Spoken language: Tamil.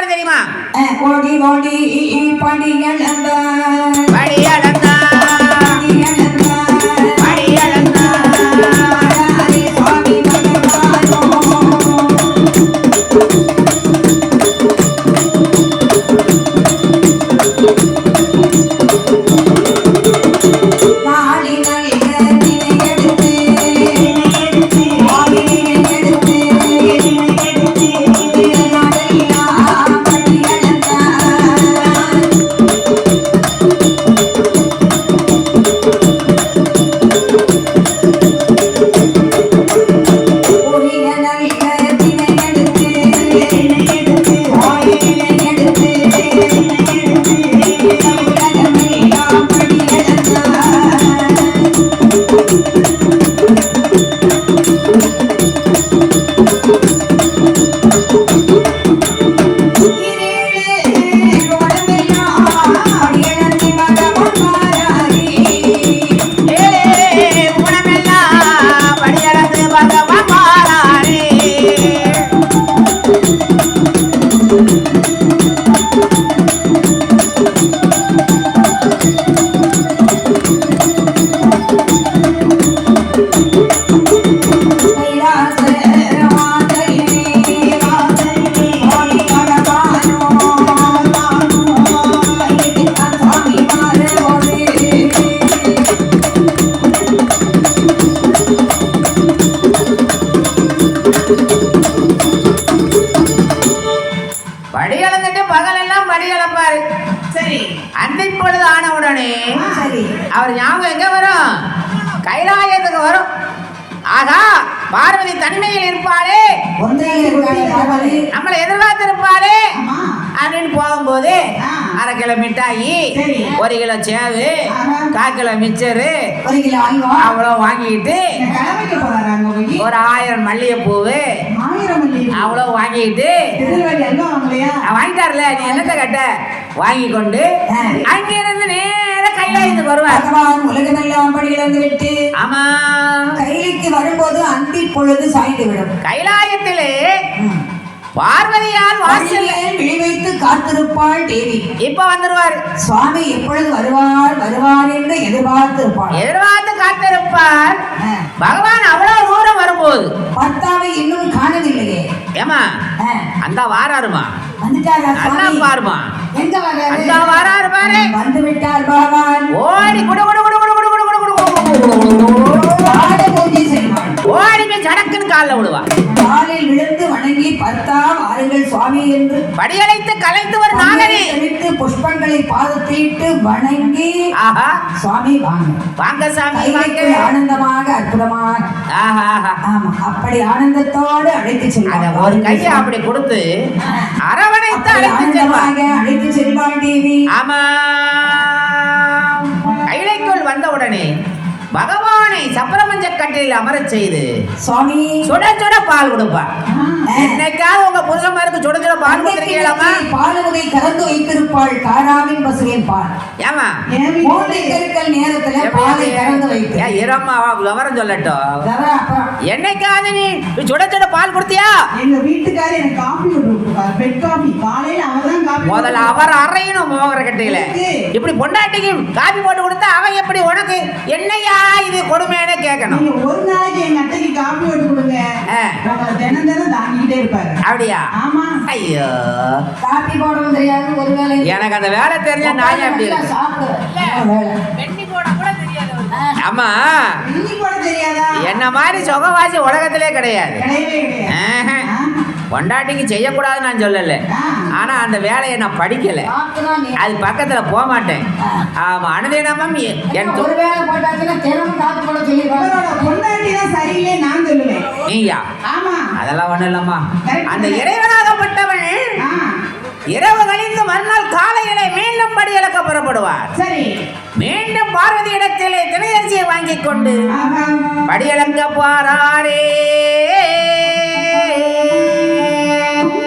பாடுற தெரியுமா? ஓடி ஓடி பாடி நடந்தான் பாடி நடந்தான் ஓடி கிடப்பாரு சரி. அன்றை பொழுது ஆன உடனே சரி. அவர் ஞாபகம் எங்க வரும்? கைலாயத்துக்கு வரும். ஆகா பார்வதி தனிமையில் இருப்பாரே நம்மளை எதிர்பார்த்து எதிர்பார்த்திருப்பாரே அப்படின்னு போகும்போது. அரை கிலோ மிட்டாயி. ஒரு கிலோ சேவு. கால் கிலோ மிச்சரு ஒரு கிலோ அல்வா. அவ்வளோ வாங்கிட்டு ஒரு ஆயிரம் மல்லிகைப்பூவு அவ்வளோ வாங்கிட்டு வாங்கிட்டார்ல நீ என்னத்த கட்ட? வாங்கி கொண்டு. அங்கிருந்து நேர கைலாயத்துக்கு வருவார். உலகமெல்லாம் படி இழந்து விட்டு ஆமா. கைலிக்கு வரும்போது அந்தி பொழுது சாய்ந்து விடும் கைலாயத்திலே பார்வதியால் வாசல் வாசலில் விழி வைத்து காத்திருப்பாள் தேவி இப்ப வந்துருவாரு சுவாமி எப்பொழுது வருவார் வருவார் என்று எதிர்பார்த்திருப்பாள் எதிர்பார்த்து காத்திருப்பார். பகவான் அவ்வளவு தூரம் வரும்போது பர்த்தாவை இன்னும் காணவில்லையே ஏமா. அந்த வாராருமா வந்துட்டாரா பாருமா எங்க அந்த வாராரு பாரு வந்து விட்டார் பகவான் ஓடி குடு குடு குடு குடு குடு குடு குடு குடு குடு ஓடி போய் சடக்குன்னு காலில் விடுவா வணங்கி பர்த்தா வாருங்கள் சுவாமி என்று. படியழைத்து கலைத்து ஒரு தெளித்து புஷ்பங்களை பாதத்திட்டு வணங்கி. ஆஹா. சுவாமி வாங்க. வாங்க சாமி வாங்க. ஆனந்தமாக அற்புதமாக. ஆமா அப்படி ஆனந்தத்தோடு அழைத்து செல்வார் ஒரு கையை அப்படி கொடுத்து அரவணைத்து அழைத்து ஆனந்தமாக அழைத்து செல்வாள் தேவி. ஆமா. கைலைக்குள் வந்த உடனே பகவானை சப்பரமஞ்ச கட்டில் அமரச் செய்து. சுவாமி. சுட சுட பால் கொடுப்பார் என்னைக்காவது உங்க புருஷமாருக்கு சுட சுட பால் கொடுத்துருக்கீங்களாமா பாலுவதை கலந்து வைத்திருப்பாள். காராவின் பசுவின் பால். ஏமா நேரத்துல பாலை கலந்து வைத்து. இரம்மா விவரம் சொல்லட்டும். என்னைக்காவது நீ சுட சுட பால் கொடுத்தியா? எங்க வீட்டுக்காரர் எனக்கு பெட் காலையில காபி முதல்ல அவர் அறையணும் மோகர கட்டையில இப்படி பொண்டாட்டிக்கு காபி போட்டு கொடுத்தா அவன் எப்படி உனக்கு என்னையா இது கொடுமையான கேட்கணும். நீங்க ஒரு நாளைக்கு எங்க அத்தைக்கு காபி போட்டு கொடுங்க. தினம் தினம் தாங்கிட்டே இருப்பாரு. அப்படியா? ஆமா. ஐயோ. காப்பி போடவும் தெரியாது ஒரு வேலை எனக்கு அந்த வேலை தெரிஞ்சா நான் இருக்கு? ஆமா. என்ன மாதிரி சுகவாசி உலகத்திலே கிடையாது. பொண்டாட்டிக்கு செய்யக்கூடாதுன்னு நான் சொல்லலை. ஆனால் அந்த வேலையை நான் படிக்கலை. அது பக்கத்தில் போக மாட்டேன். ஆமாம் அனுதினமும் என் நீயா? அதெல்லாம் ஒன்றும் இல்லைம்மா. அந்த இறைவனாகப்பட்டவன் இரவு கழிந்து மறுநாள் காலையிலே மீண்டும் படி இழக்க புறப்படுவார் மீண்டும் பார்வதி இடத்திலே திணையரிசியை வாங்கிக் கொண்டு படியளங்க போறாரே.